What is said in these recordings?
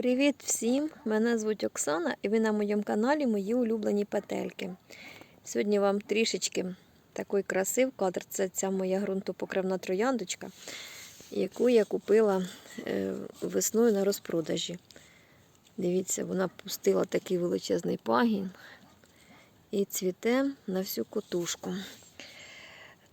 Привіт всім! Мене звуть Оксана і ви на моєму каналі Мої улюблені петельки. Сьогодні вам трішечки такий красив кадр. Це ця моя ґрунтопокривна трояндочка, яку я купила е, весною на розпродажі. Дивіться, вона пустила такий величезний пагін і цвіте на всю котушку.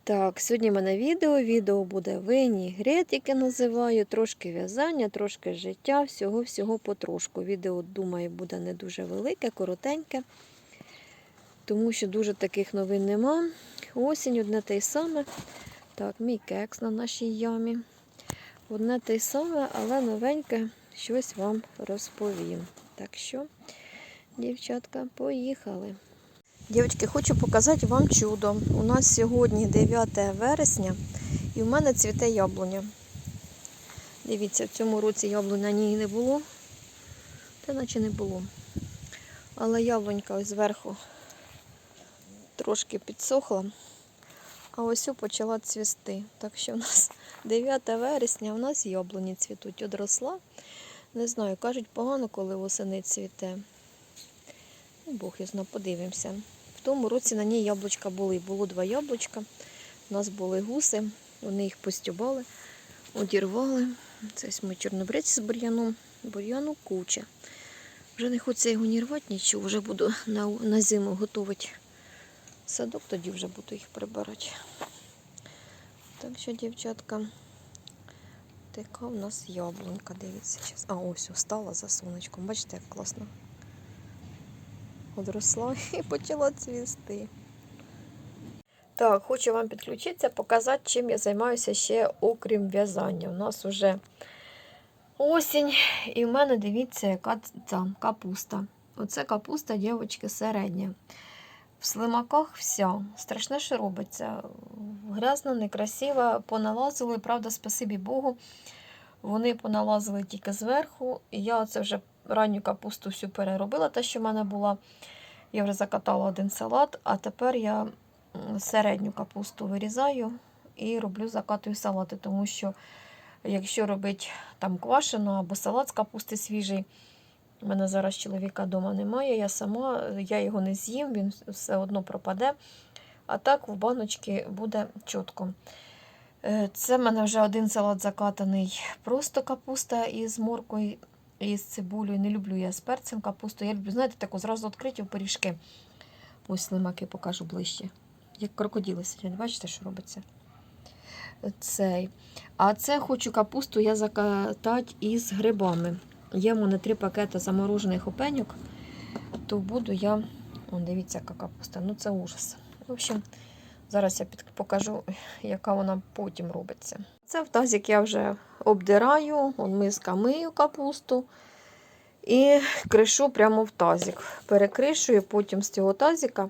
Так, сьогодні в мене відео. Відео буде винігрет, яке називаю, трошки в'язання, трошки життя, всього-всього потрошку. Відео, думаю, буде не дуже велике, коротеньке, тому що дуже таких новин нема. Осінь одне те й саме. Так, мій кекс на нашій ямі. Одне те й саме, але новеньке щось вам розповім. Так що, дівчатка, поїхали. Дівчатки, хочу показати вам чудо. У нас сьогодні 9 вересня і в мене цвіте яблуня. Дивіться, в цьому році яблуня ні не було, та наче не було. Але яблунька ось зверху трошки підсохла, а ось почала цвісти. Так що у нас 9 вересня, у нас яблуні цвітуть. Одросла. Не знаю, кажуть, погано, коли восени цвіте. Ну, Бог я знаю, подивимося. Тому році на ній яблучка були. Було два яблучка. У нас були гуси, вони їх постюбали, одірвали. Це ось ми чорнобрець з бур'яном. Бур'яну куча. Вже не хочеться його ні рвати, нічого, вже буду на, на зиму готувати садок, тоді вже буду їх прибирати. Так що, дівчатка, така у нас яблунька, дивіться. А ось встала за сонечком. Бачите, як класно одросла і почала цвісти. Так, хочу вам підключитися, показати, чим я займаюся ще окрім в'язання. У нас вже осінь, і в мене дивіться, яка там капуста. Оце капуста, дівчатки, середня. В слимаках вся. Страшне, що робиться. Грязно, некрасиво, поналазили, правда, спасибі Богу. Вони поналазили тільки зверху. І я оце вже ранню капусту всю переробила, те, що в мене була. Я вже закатала один салат, а тепер я середню капусту вирізаю і роблю закатую салати, тому що якщо робити там квашену або салат з капусти свіжий, у мене зараз чоловіка вдома немає, я сама, я його не з'їм, він все одно пропаде. А так в баночці буде чітко. Е, Це в мене вже один салат закатаний, просто капуста із моркою і з цибулею. Не люблю я з перцем капусту. Я люблю, знаєте, таку зразу відкриті в пиріжки. Ось слимаки покажу ближче. Як крокодили сидять, бачите, що робиться? Цей. А це хочу капусту я закатати із грибами. Є в мене три пакети заморожених опеньок, то буду я. О, дивіться, яка капуста. Ну це ужас. В общем, зараз я покажу, яка вона потім робиться. Це в тазик я вже обдираю, он миска мию капусту і кришу прямо в тазик. Перекришую, потім з цього тазика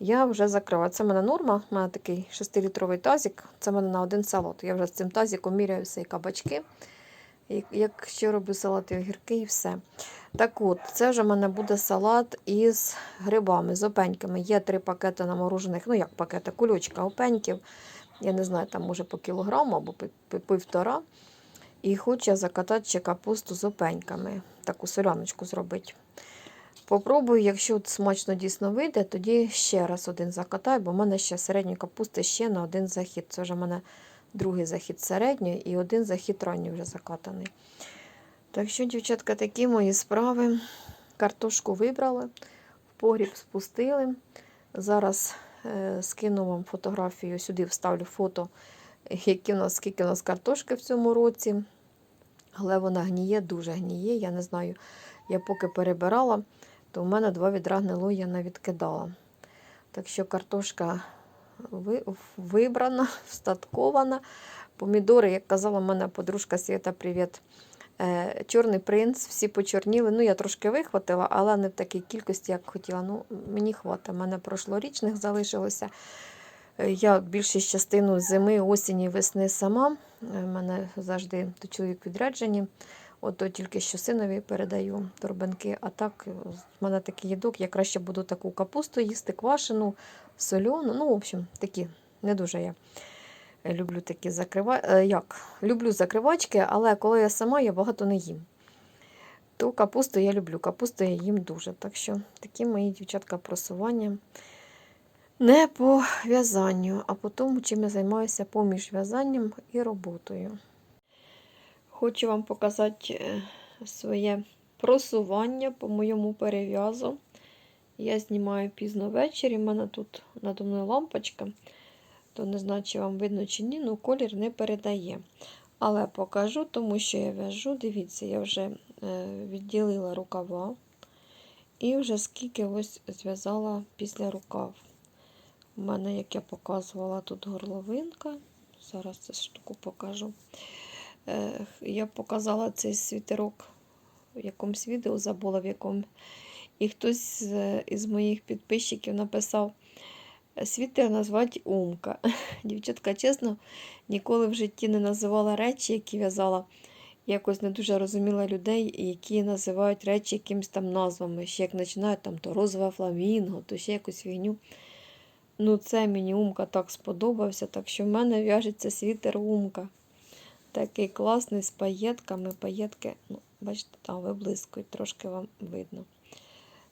я вже закриваю. Це в мене норма, у мене такий 6-літровий тазик, це в мене на один салат. Я вже з цим тазиком міряю все і кабачки. І Якщо роблю салат і огірки і все. Так от, це вже в мене буде салат із грибами, з опеньками. Є три пакети наморожених, ну як пакети, кульочка опеньків. Я не знаю, там може по кілограму або півтора. І хочу закатати ще капусту з опеньками. Таку соляночку зробити. Попробую, якщо смачно дійсно вийде, тоді ще раз один закатаю, бо в мене ще середньої капусти ще на один захід. Це вже в мене другий захід середньої і один захід ранній вже закатаний. Так що, дівчатка, такі мої справи. Картошку вибрали, в погріб спустили. Зараз е, скину вам фотографію, сюди вставлю фото, які у нас, скільки у нас картошки в цьому році. Але вона гніє, дуже гніє. Я не знаю, я поки перебирала, то в мене два відра гнило я не відкидала. Так що картошка вибрана, встаткована. Помідори, як казала мене подружка Свята, привіт. Е, Чорний принц, всі почорніли. Ну, я трошки вихватила, але не в такій кількості, як хотіла. Ну, Мені хватить. У мене прошлорічних залишилося. Е, Я більшість частину зими, осені, весни сама. У мене завжди чоловік відряджені. Ото тільки що синові передаю торбинки. А так, в мене такий їдок, я краще буду таку капусту їсти, квашену, сольону. Ну, в общем, такі не дуже я люблю такі закрива... як? Люблю закривачки, але коли я сама, я багато не їм. то капусту я люблю. Капусту я їм дуже. Так що такі мої дівчатка просування. Не по в'язанню, а по тому, чим я займаюся поміж в'язанням і роботою. Хочу вам показати е, своє просування по моєму перев'язу. Я знімаю пізно ввечері, в мене тут надо мною лампочка, то не знаю, чи вам видно чи ні, але колір не передає. Але покажу, тому що я в'яжу. Дивіться, я вже е, відділила рукава і вже скільки ось зв'язала після рукав. У мене, як я показувала, тут горловинка. Зараз цю штуку покажу. Е, Я показала цей світерок в якомусь відео, забула в якому. І хтось із моїх підписчиків написав світер назвати Умка. Дівчатка, чесно, ніколи в житті не називала речі, які в'язала. Якось не дуже розуміла людей, які називають речі якимись там назвами. Ще як починають там то розове фламінго, то ще якусь фігню. Ну, це мені Умка так сподобався, так що в мене в'яжеться світер Умка. Такий класний з паєтками. Паєтки, ну, бачите, там виблискують, трошки вам видно.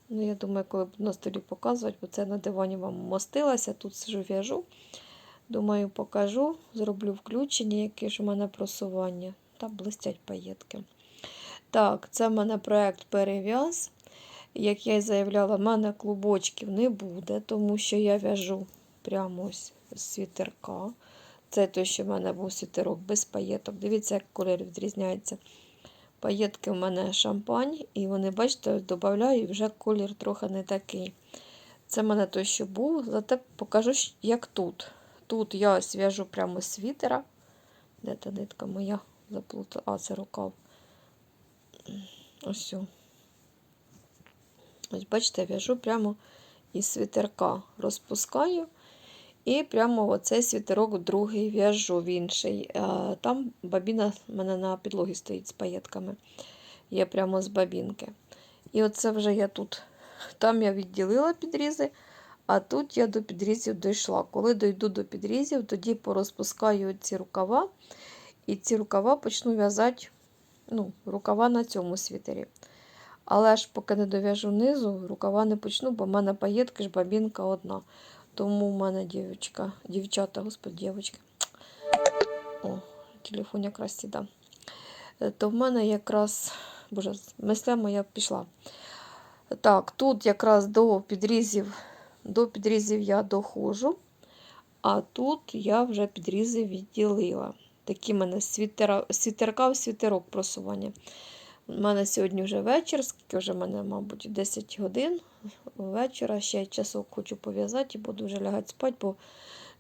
Ну, я думаю, коли буду на столі показувати, бо це на дивані вам мостилася, тут сижу в'яжу. Думаю, покажу, зроблю включення, яке ж у мене просування. Та блистять паєтки. Так, це в мене проєкт перев'яз. Як я і заявляла, в мене клубочків не буде, тому що я в'яжу прямо ось з світерка. Це той, що в мене був світерок без паєток. Дивіться, як колір відрізняється. Паєтки в мене шампань, і вони, бачите, додаю, і вже колір трохи не такий. Це в мене той, що був, зате покажу, як тут. Тут я ось в'яжу прямо з світера. Де та нитка моя заплутала? А, це рукав. Ось. Ось, бачите, в'яжу прямо із світерка. Розпускаю. І прямо оцей світерок другий в'яжу в інший. Там бабіна в мене на підлогі стоїть з паєтками. Я прямо з бабінки. І оце вже я тут. Там я відділила підрізи, а тут я до підрізів дійшла. Коли дойду до підрізів, тоді порозпускаю ці рукава. І ці рукава почну в'язати ну, рукава на цьому світері. Але ж поки не дов'яжу низу, рукава не почну, бо в мене паєтки ж бабінка одна. Тому в мене дівчинка, дівчата, господи, дівчатки. О, телефон якраз сіда. То в мене якраз, боже, мисля моя пішла. Так, тут якраз до підрізів, до підрізів я доходжу, а тут я вже підрізи відділила. Такі в мене світера, світерка в світерок просування. У мене сьогодні вже вечір, скільки вже в мене, мабуть, 10 годин вечора. Ще часок хочу пов'язати і буду вже лягати спати, бо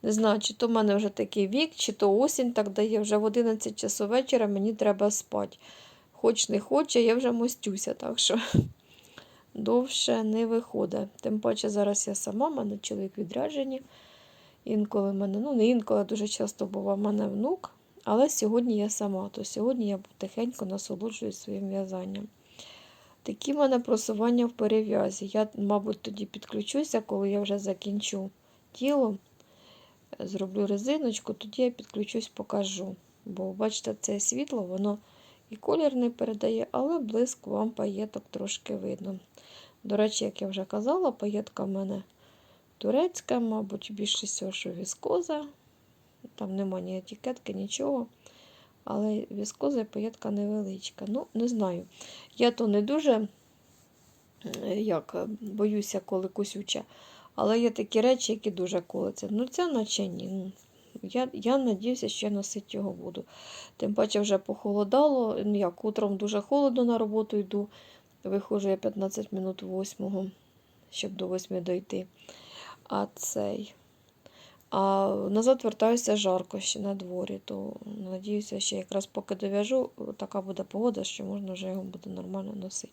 не знаю, чи то в мене вже такий вік, чи то осінь так дає. Вже в 11 часу вечора мені треба спати. Хоч не хоче, я вже мостюся, так що довше не виходить. Тим паче зараз я сама, в мене чоловік відряджені. Інколи в мене, ну не інколи дуже часто буває в мене внук. Але сьогодні я сама, то сьогодні я тихенько насолоджуюсь своїм в'язанням. Такі в мене просування в перев'язі. Я, мабуть, тоді підключуся, коли я вже закінчу тіло, зроблю резиночку, тоді я підключусь, покажу. Бо, бачите, це світло, воно і колір не передає, але блиск вам паєток трошки видно. До речі, як я вже казала, паєтка в мене турецька, мабуть, більше всього, що віскоза. Там нема ні етикетки, нічого. Але віскоза і невеличка. Ну, не знаю. Я то не дуже як, боюся, коли кусюча. Але є такі речі, які дуже колиться. Ну, це наче ні. Ну, Я я надіюся, що я носити його буду. Тим паче вже похолодало. Ну, як Утром дуже холодно на роботу йду. Виходжу я 15 минут 8, щоб до 8 дойти. А цей. А назад вертаюся жарко ще на дворі, то надіюся, що якраз поки дов'яжу, така буде погода, що можна вже його буде нормально носити.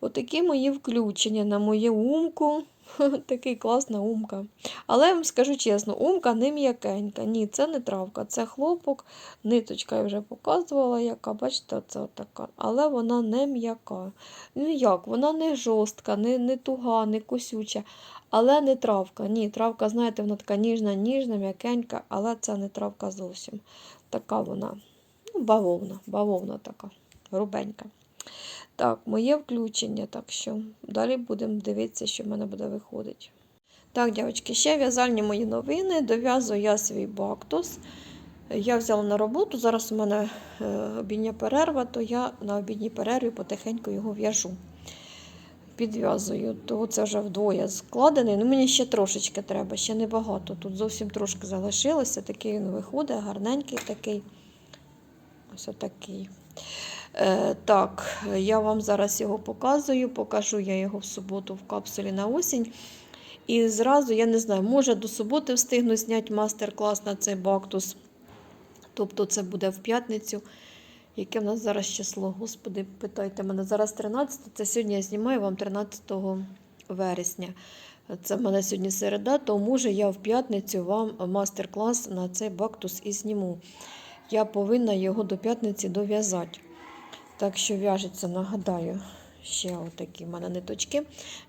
Отакі мої включення на мою умку. Такий класна умка. Але я вам скажу чесно, умка не м'якенька. Ні, це не травка, це хлопок. Ниточка я вже показувала, яка, бачите, це така. Але вона не м'яка. Ну як, вона не жорстка, не, не туга, не косюча. Але не травка. Ні, травка, знаєте, вона така ніжна, ніжна, м'якенька, але це не травка зовсім. Така вона ну, бавовна, бавовна така, грубенька. Так, моє включення, так що далі будемо дивитися, що в мене буде виходити. Так, дівчатки, ще в'язальні мої новини. Дов'язую я свій бактус. Я взяла на роботу, зараз у мене е, обідня перерва, то я на обідній перерві потихеньку його в'яжу. Підв'язую, то це вже вдвоє складений. Ну, мені ще трошечки треба, ще небагато. Тут зовсім трошки залишилося. Такий він виходить, гарненький такий. Ось отакий. Е, так, я вам зараз його показую. Покажу я його в суботу в капсулі на осінь. І зразу, я не знаю, може до суботи встигну зняти мастер-клас на цей бактус. Тобто це буде в п'ятницю. Яке в нас зараз число? Господи, питайте мене. Зараз 13, це сьогодні я знімаю вам 13 вересня. Це в мене сьогодні середа, то може я в п'ятницю вам мастер-клас на цей бактус і зніму. Я повинна його до п'ятниці дов'язати. Так що в'яжеться, нагадаю, ще отакі в мене ниточки.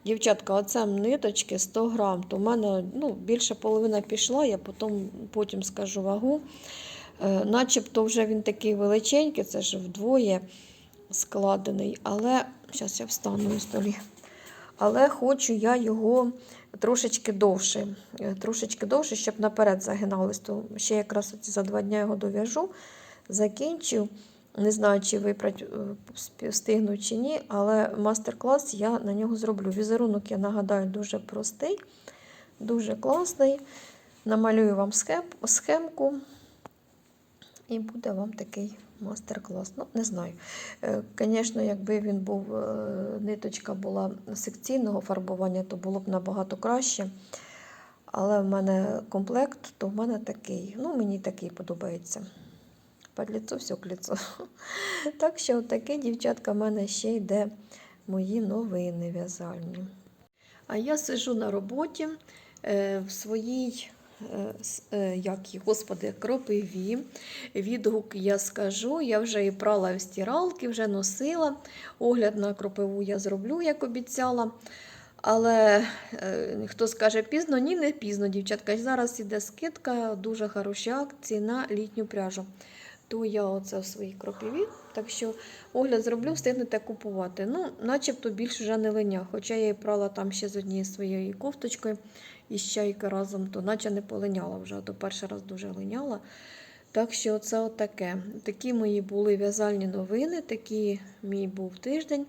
Дівчатка, оце ниточки 100 грам, то в мене ну, більше половина пішла, я потім, потім скажу вагу. Е, начебто вже він такий величенький, це ж вдвоє складений, але зараз я встану на столі. Але хочу я його трошечки довше, е, трошечки довше, щоб наперед загиналось. То ще якраз за два дні його дов'яжу, закінчу. Не знаю, чи випрать е, встигну чи ні, але мастер-клас я на нього зроблю. Візерунок, я нагадаю, дуже простий, дуже класний. Намалюю вам схемку. І буде вам такий мастер-клас. Ну, не знаю. Звісно, якби він був, е, ниточка була секційного фарбування, то було б набагато краще. Але в мене комплект, то в мене такий. Ну, мені такий подобається. Під ліцо, все к ліцу. Так що, таке, дівчатка, в мене ще йде мої новини в'язальні. А я сижу на роботі е, в своїй е, е, як її, господи, кропиві. Відгук я скажу. Я вже і прала в стиралки, вже носила. Огляд на кропиву я зроблю, як обіцяла. Але е, хто скаже пізно, ні, не пізно, дівчатка. Зараз іде скидка, дуже хороші акції на літню пряжу. То я оце в своїй кропиві. Так що огляд зроблю, встигнете купувати. Ну, начебто більш вже не линя. Хоча я і прала там ще з однією своєю кофточкою і з чайки разом, то наче не полиняла вже, а то перший раз дуже линяла. Так що це отаке. Такі мої були в'язальні новини, такий мій був тиждень.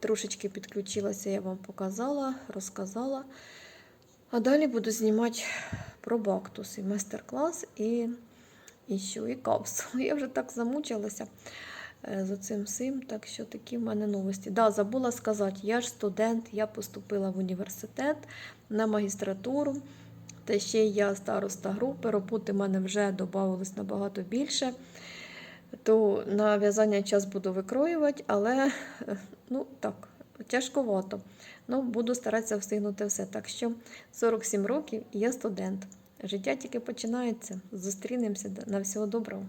Трошечки підключилася, я вам показала, розказала. А далі буду знімати про бактус і майстер-клас і, і що, і капсулу. Я вже так замучилася е, з цим всім, так що такі в мене новості. Да, забула сказати, я ж студент, я поступила в університет на магістратуру. Та ще я староста групи, роботи в мене вже додавалось набагато більше. То на в'язання час буду викроювати, але ну так, тяжковато. Ну, буду старатися встигнути все. Так що 47 років і я студент. Життя тільки починається. Зустрінемося. На всього доброго.